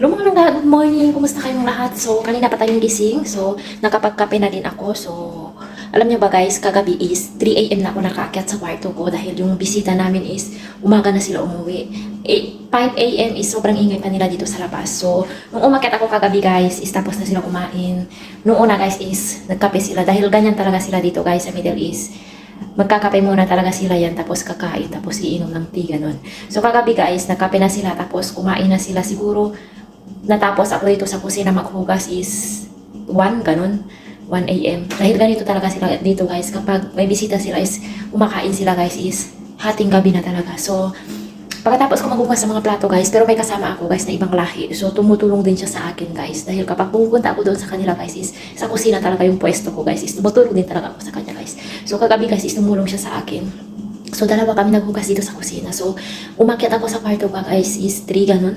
Langga, good morning. Kumusta kayong lahat? So, kanina pa tayong gising. So, nakapagkape na din ako. So, alam niyo ba guys, kagabi is 3 a.m. na ako nakaakyat sa kwarto ko dahil yung bisita namin is umaga na sila umuwi. Eh, 5 a.m. is sobrang ingay pa nila dito sa labas. So, nung umakyat ako kagabi guys, is tapos na sila kumain. Nung una guys is nagkape sila dahil ganyan talaga sila dito guys sa Middle East magkakape muna talaga sila yan, tapos kakain, tapos iinom ng tea, ganun. So, kagabi guys, nagkape na sila, tapos kumain na sila siguro, natapos ako dito sa kusina maghugas is 1, ganun, 1 a.m. Dahil ganito talaga sila dito guys, kapag may bisita sila is, umakain sila guys is, hating gabi na talaga. So, Pagkatapos ko maghugas sa mga plato guys, pero may kasama ako guys na ibang lahi. So tumutulong din siya sa akin guys. Dahil kapag pupunta ako doon sa kanila guys is sa kusina talaga yung pwesto ko guys is tumutulong din talaga ako sa kanya guys. So kagabi guys is tumulong siya sa akin. So dalawa kami naghugas dito sa kusina. So umakyat ako sa kwarto ko guys is 3 ganun.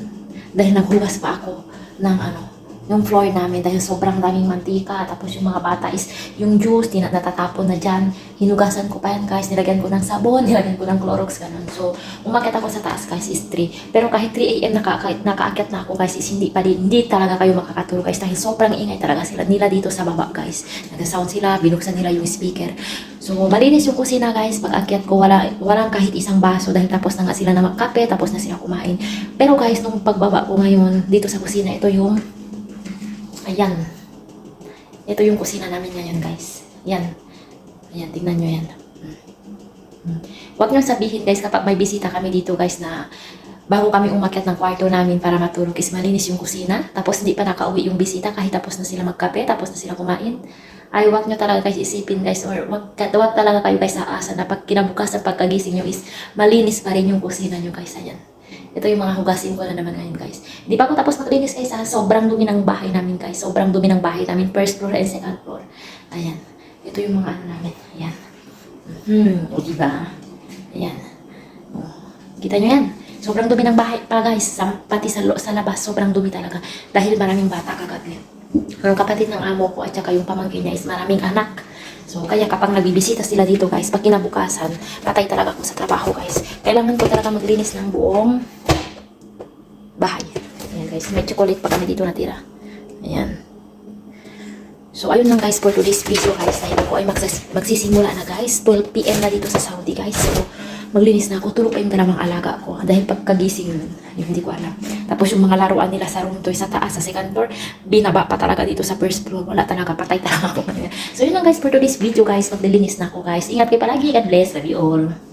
Dahil naghugas pa ako ng ano, yung floor namin dahil sobrang daming mantika. Tapos yung mga bata is yung juice, tina- natatapon na dyan. Hinugasan ko pa yan guys. Nilagyan ko ng sabon, nilagyan ko ng Clorox, ganun. So, umakyat ako sa taas guys is 3. Pero kahit 3 a.m. Naka, nakaakyat na ako guys is hindi pa din, hindi talaga kayo makakatulog guys. Dahil sobrang ingay talaga sila nila dito sa baba guys. Nag-sound sila, binuksan nila yung speaker. So, malinis yung kusina guys. Pag akyat ko, wala, walang kahit isang baso dahil tapos na nga sila na magkape, tapos na sila kumain. Pero guys, nung pagbaba ko ngayon dito sa kusina, ito yung Ayan. Ito yung kusina namin ngayon, guys. Yan. Ayan, tingnan nyo yan. Hmm. Huwag nyo sabihin, guys, kapag may bisita kami dito, guys, na bago kami umakyat ng kwarto namin para matulog is malinis yung kusina. Tapos hindi pa nakauwi yung bisita kahit tapos na sila magkape, tapos na sila kumain. Ay, huwag nyo talaga guys isipin guys or wag, wag talaga kayo guys aasa na pag kinabukas sa pagkagising nyo is malinis pa rin yung kusina nyo guys. Ayan. Ito yung mga hugasin ko na naman ngayon guys. Di pa ako tapos maglinis guys ha. Sobrang dumi ng bahay namin guys. Sobrang dumi ng bahay namin. First floor and second floor. Ayan. Ito yung mga ano namin. Ayan. Hmm. O diba? Ayan. O, kita nyo yan. Sobrang dumi ng bahay pa guys. Sa, pati sa, sa labas. Sobrang dumi talaga. Dahil maraming bata kagabi. Ang kapatid ng amo ko at saka yung pamangkin niya is maraming anak. So, kaya kapag nagbibisita sila dito guys, pag kinabukasan, patay talaga ako sa trabaho guys. Kailangan ko talaga maglinis ng buong bahay. Ayan guys, may chocolate pa kami dito natira. Ayan. So, ayun lang guys for today's video guys. Dahil ako ay magsis- magsisimula na guys. 12pm na dito sa Saudi guys. So, maglinis na ako. Tulog pa yung dalawang alaga ko. Dahil pagkagising, yun, hindi ko alam. Tapos yung mga laruan nila sa room to sa taas, sa second floor, binaba pa talaga dito sa first floor. Wala talaga, patay talaga ako. So, yun lang guys for today's video guys. Maglilinis na ako guys. Ingat kayo palagi. God bless. Love you all.